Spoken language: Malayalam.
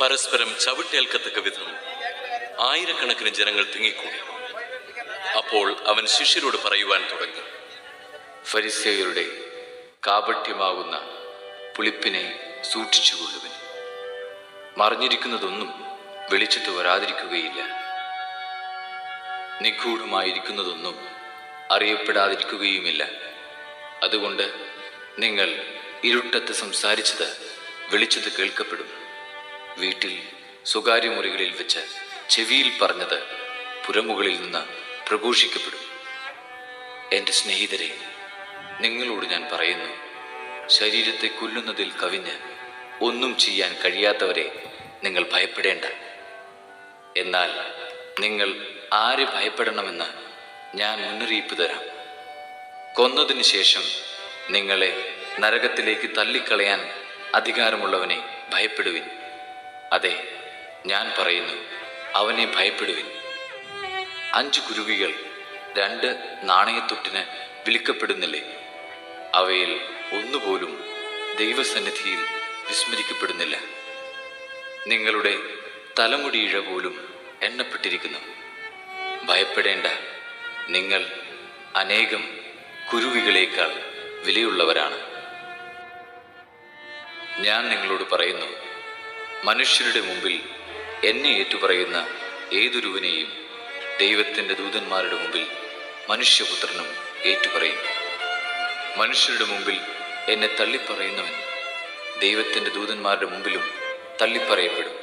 പരസ്പരം ചവിട്ടേൽക്കത്തക്ക വിധം ആയിരക്കണക്കിന് ജനങ്ങൾ തിങ്ങിക്കൂടി. അപ്പോൾ അവൻ ശിഷ്യരോട് പറയുവാൻ തുടങ്ങി. ഫരിസേയരുടെ കാപഠ്യമാകുന്ന പുളിപ്പിനെ സൂക്ഷിച്ചുകൊള്ളുവൻ മറിഞ്ഞിരിക്കുന്നതൊന്നും വെളിച്ചത്ത് വരാതിരിക്കുകയില്ല. നിഗൂഢമായിരിക്കുന്നതൊന്നും അറിയപ്പെടാതിരിക്കുകയുമില്ല. അതുകൊണ്ട് നിങ്ങൾ ഇരുട്ടത്ത് സംസാരിച്ചത് വെളിച്ചത്ത് കേൾക്കപ്പെടും വീട്ടിൽ സ്വകാര്യ മുറികളിൽ വെച്ച് ചെവിയിൽ പറഞ്ഞത് പുരമുകളിൽ നിന്ന് പ്രഘോഷിക്കപ്പെടും. എന്റെ സ്നേഹിതരെ നിങ്ങളോട് ഞാൻ പറയുന്നു ശരീരത്തെ കൊല്ലുന്നതിൽ കവിഞ്ഞ് ഒന്നും ചെയ്യാൻ കഴിയാത്തവരെ നിങ്ങൾ ഭയപ്പെടേണ്ട. എന്നാൽ നിങ്ങൾ ആരെ ഭയപ്പെടണമെന്ന് ഞാൻ മുന്നറിയിപ്പ് തരാം. കൊന്നതിന് ശേഷം നിങ്ങളെ നരകത്തിലേക്ക് തള്ളിക്കളയാൻ അധികാരമുള്ളവനെ ഭയപ്പെടുവിൻ. അതെ ഞാൻ പറയുന്നു അവനെ ഭയപ്പെടുവിൻ. അഞ്ച് കുരുവികൾ രണ്ട് നാണയത്തൊട്ടിന് വിളിക്കപ്പെടുന്നില്ലേ? അവയിൽ ഒന്നുപോലും ദൈവസന്നിധിയിൽ വിസ്മരിക്കപ്പെടുന്നില്ല. നിങ്ങളുടെ തലമുടിയിഴ പോലും എണ്ണപ്പെട്ടിരിക്കുന്നു. ഭയപ്പെടേണ്ട നിങ്ങൾ അനേകം കുരുവികളേക്കാൾ വിലയുള്ളവരാണ്. ഞാൻ നിങ്ങളോട് പറയുന്നു മനുഷ്യരുടെ മുമ്പിൽ എന്നെ ഏറ്റുപറയുന്ന ഏതൊരുവനെയും ദൈവത്തിന്റെ ദൂതന്മാരുടെ മുമ്പിൽ മനുഷ്യപുത്രനും ഏറ്റുപറയും മനുഷ്യരുടെ മുമ്പിൽ എന്നെ തള്ളിപ്പറയുന്നവൻ ദൈവത്തിന്റെ ദൂതന്മാരുടെ മുമ്പിലും തള്ളിപ്പറയപ്പെടും.